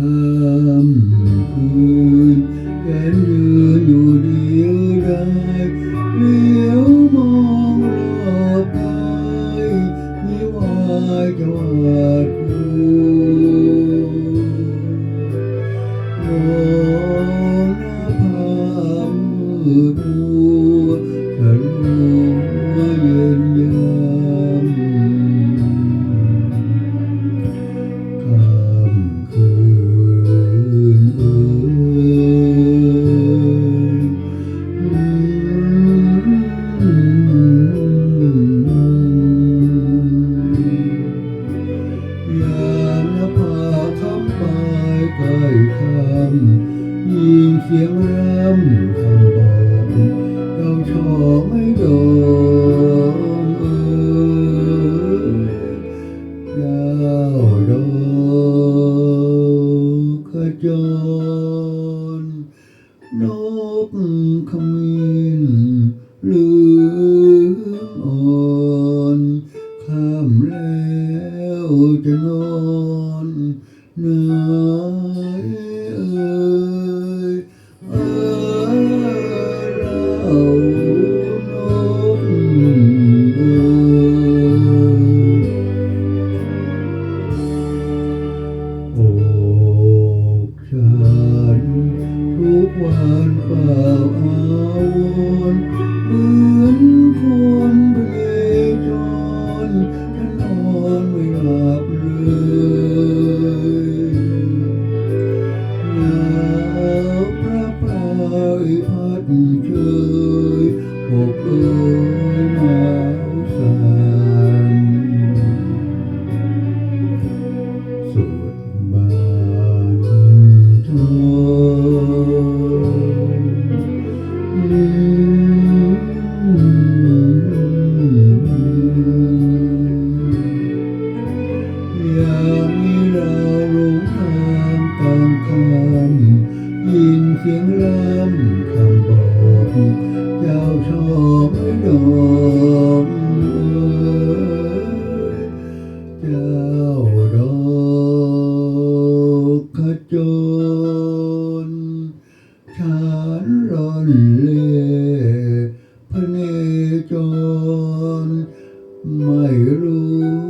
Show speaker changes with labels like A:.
A: thơm hương kén đưa đủ điêu đai, liễu mong lọt ai nhiều ai cho hạt hương ยิงเสียงเริ่มคำบอกเราชอไม่โดนเออดาโดอกขจนนกขมิ้นลืมอ่อนข้ามแล้วจะนน เอ่ยเจ้าดอกขจรชานร่อนเล่พเนจร ไม่รู้